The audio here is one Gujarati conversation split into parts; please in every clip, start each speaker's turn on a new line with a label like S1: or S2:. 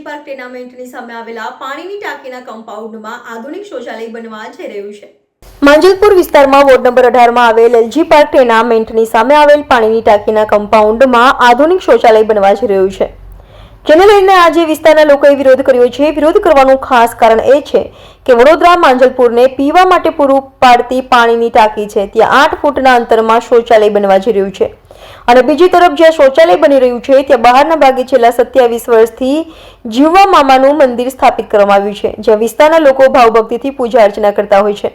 S1: એલજી પાર્ક ટેનામેન્ટની સામે આવેલા પાણીની ટાંકીના કમ્પાઉન્ડમાં આધુનિક શૌચાલય બનવા જઈ રહ્યું છે. માંજલપુર વિસ્તારમાં વોર્ડ નંબર અઢારમાં આવેલ એલજી પાર્ક ટેનામેન્ટની સામે આવેલ પાણીની ટાંકીના કમ્પાઉન્ડમાં આધુનિક શૌચાલય બનવા જઈ રહ્યું છે. જેને લઈને આજે વિસ્તારના લોકોએ વિરોધ કર્યો છે. વિરોધ કરવાનું ખાસ કારણ એ છે કે વડોદરા, માંજલપુરને પીવા માટે પૂરું પાડતી પાણીની ટાંકી છે. ત્યાં આઠ ફૂટના અંતરમાં શૌચાલય બનવા જઈ રહ્યું છે. અને બીજી તરફ જ્યાં શૌચાલય બની રહ્યું છે, ત્યાં બહારના ભાગે છેલ્લા સત્યાવીસ વર્ષથી જીવવા મામાનું મંદિર સ્થાપિત કરવામાં આવ્યું છે, જ્યાં વિસ્તારના લોકો ભાવભક્તિથી પૂજા અર્ચના કરતા હોય છે.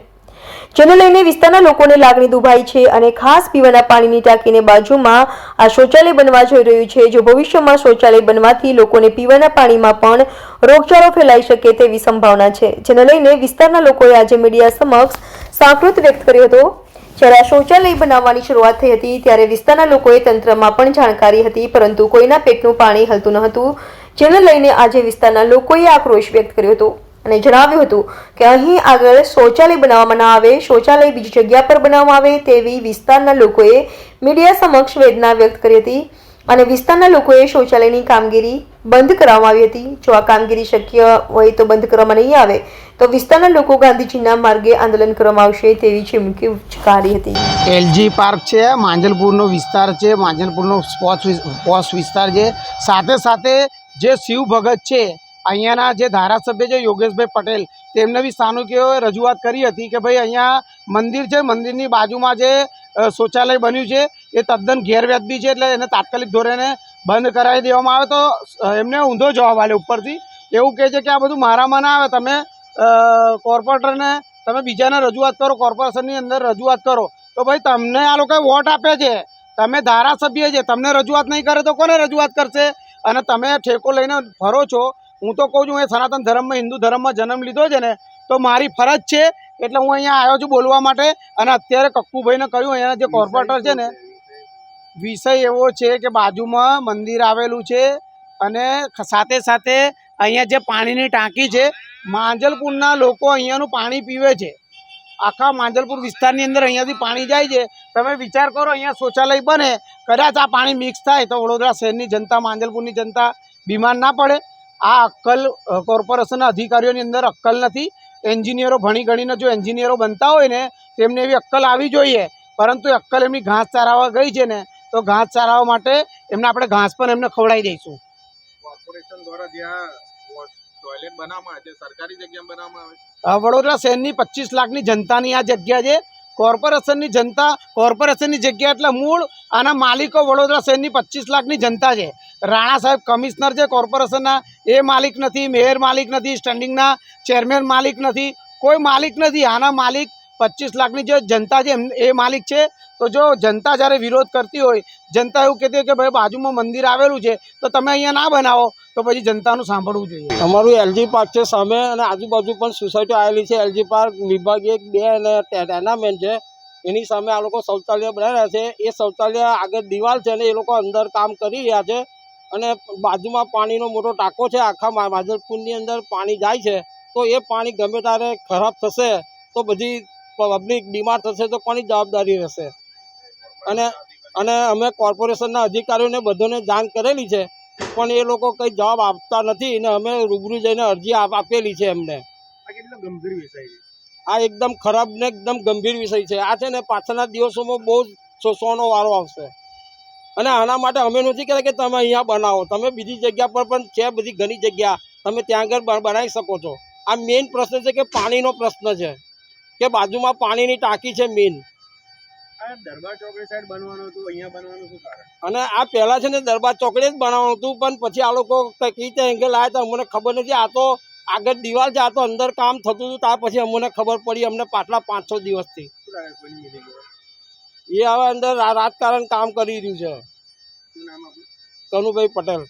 S1: જેને લઈને વિસ્તારના લોકોને લાગણી દુભાઈ છે અને ખાસ પીવાના પાણીની ટાંકીને બાજુમાં આ શૌચાલય બનવા જઈ રહ્યું છે, જો ભવિષ્યમાં શૌચાલય બનવાથી લોકોને પીવાના પાણીમાં પણ રોગચાળો ફેલાઈ શકે તેવી સંભાવના છે. જેને લઈને વિસ્તારના લોકોએ આજે મીડિયા સમક્ષ સાંકૃત વ્યક્ત કર્યો હતો. જ્યારે આ શૌચાલય બનાવવાની શરૂઆત થઈ હતી, ત્યારે વિસ્તારના લોકોએ તંત્રમાં પણ જાણકારી હતી, પરંતુ કોઈના પેટનું પાણી હલતું ન હતું જેને લઈને આજે વિસ્તારના લોકોએ આક્રોશ વ્યક્ત કર્યો હતો અને જણાવ્યું હતું કે અહીં આગળ શૌચાલય બનાવવામાં ના આવે, શૌચાલય બીજી જગ્યા પર બનાવવામાં આવે તેવી વિસ્તારના લોકોએ મીડિયા સમક્ષ વેદના વ્યક્ત કરી હતી. અને વિસ્તારના લોકોએ શૌચાલયની કામગીરી બંધ કરવામાં આવી હતી. જો આ કામગીરી શક્ય હોય તો બંધ કરવામાં નહીં આવે, તો વિસ્તારના લોકો ગાંધીજીના માર્ગે આંદોલન કરવામાં આવશે તેવી ચીમકી ઉચ્ચારી હતી.
S2: એલજી પાર્ક છે, માંજલપુરનો વિસ્તાર છે, માંજલપુરનો સ્પોર્ટ્સ વિસ- વિસ્તાર છે. સાથે સાથે જે શિવ ભગત છે, અહીંયાના જે ધારાસભ્ય છે, યોગેશભાઈ પટેલ, તેમને બી સ્થાનિકોએ રજૂઆત કરી હતી કે ભાઈ અહીંયા મંદિર છે, મંદિરની બાજુમાં જે શૌચાલય બન્યું છે એ તદ્દન ગેરવ્યાજબી છે એટલે એને તાત્કાલિક ધોરણે બંધ કરાવી દેવામાં આવે તો એમને ઊંધો જવાબ આલે ઉપરથી. એવું કહે છે કે આ બધું મારામાં ના આવે. તમે કોર્પોરેટરને, તમે બીજાને રજૂઆત કરો, કોર્પોરેશનની અંદર રજૂઆત કરો. તો ભાઈ તમને આ લોકોએ વોટ આપે છે. તમે ધારાસભ્ય છે. તમને રજૂઆત નહીં કરે તો કોને રજૂઆત કરશે? અને તમે ઠેકો લઈને ફરો છો. હું તો કહું છું એ સનાતન ધર્મમાં, હિન્દુ ધર્મમાં જન્મ લીધો છે ને, તો મારી ફરજ છે. એટલે હું અહીંયા આવ્યો છું બોલવા માટે. અને અત્યારે કક્કુભાઈને કહ્યું અહીંયાના જે કોર્પોરેટર છે ને વિષય એવો છે કે બાજુમાં મંદિર આવેલું છે અને સાથે સાથે અહીંયા જે પાણીની ટાંકી છે, માંજલપુરના લોકો અહીંયાનું પાણી પીવે છે. આખા માંજલપુર વિસ્તારની અંદર અહીંયાથી પાણી જાય છે. તમે વિચાર કરો, અહીંયા શૌચાલય બને, કદાચ આ પાણી મિક્સ થાય તો વડોદરા શહેરની જનતા, માંજલપુરની જનતા બીમાર ના પડે. આ અક્કલ કોર્પોરેશનના અધિકારીઓની અંદર અક્કલ નથી. એન્જિનિયરો ભણી ગણીને જો એન્જિનિયરો બનતા હોય ને, તેમને એવી અક્કલ આવી જોઈએ. પરંતુ અક્કલ એમની ઘાસ ચારાવા ગઈ છે ને તો ઘાસ ચારાવા માટે એમને આપણે ઘાસ પણ એમને ખવડાવી દઈશું.
S3: કોર્પોરેશન દ્વારા જ્યાં ટોયલેટ બનાવવામાં આવે છે સરકારી જગ્યામાં બનાવવામાં આવે
S2: વડોદરા શહેરની પચીસ લાખની જનતાની આ જગ્યા છે. કોર્પોરેશનની જનતા કોર્પોરેશનની જગ્યા એટલે મૂળ આના માલિકો વડોદરા શહેરની પચીસ લાખની જનતા છે. રાણા સાહેબ કમિશનર છે કોર્પોરેશનના. એ માલિક નથી મેયર માલિક નથી સ્ટેન્ડિંગના ચેરમેન માલિક નથી. કોઈ માલિક નથી આના માલિક પચીસ લાખની જે જનતા છે એ માલિક છે, તો જો જનતા જ્યારે વિરોધ કરતી હોય, જનતા એવું કહેતી હોય કે ભાઈ બાજુમાં મંદિર આવેલું છે, તો તમે અહીંયા ના બનાવો, તો પછી જનતાનું સાંભળવું જોઈએ.
S4: અમારું એલજી પાર્ક છે સામે અને આજુબાજુ પણ સોસાયટી આવેલી છે. એલજી પાર્ક વિભાગ બે અને ટેનામેન્ટ છે. એની સામે આ લોકો શૌચાલય બનાવ્યા છે. એ શૌચાલય આગળ દિવાલ છે અને એ લોકો અંદર કામ કરી રહ્યા છે અને બાજુમાં પાણીનો મોટો ટાંકો છે. આખા માધરપુરની અંદર પાણી જાય છે. તો એ પાણી ગમે ત્યારે ખરાબ થશે, તો બધી પબ્લિક બીમાર થશે તો કોની જવાબદારી રહેશે? અને અને અમે કોર્પોરેશનના અધિકારીઓને બધોને જાણ કરેલી છે પણ એ લોકો કંઈ જવાબ આપતા નથી ને અમે રૂબરૂ જઈને અરજી આપેલી છે એમને.
S3: આ
S4: એકદમ ખરાબ ને એકદમ ગંભીર વિષય છે. આ છે ને પાછળના દિવસોમાં બહુ શોષવાનો વારો આવશે. અને આના માટે અમે નથી કહેતા કે તમે અહીંયા બનાવો. તમે બીજી જગ્યા પર પણ છે બધી ઘણી જગ્યા. તમે ત્યાં આગળ બનાવી શકો છો. આ મેઇન પ્રશ્ન છે કે પાણીનો પ્રશ્ન છે. કે બાજુમાં પાણીની ટાંકી છે મેઇન
S3: આ દરબાર ચોકડી સાઈડ બનવાનું હતું અહીંયા બનવાનું શું કારણ?
S4: અને આ પહેલા છે ને દરબાર ચોકડી જ બનાવવાનું હતું પણ પછી આ લોકો કઈ રીતે એંગલ આવ્યા હતા અમને ખબર નથી. આ તો આગળ દિવાલ છે આ તો અંદર કામ થતું હતું ત્યાર પછી અમને ખબર પડી અમને પાછલા પાંચ છ દિવસથી એ હવે અંદર રાજકારણ કામ કરી રહ્યું છે. કનુભાઈ પટેલ.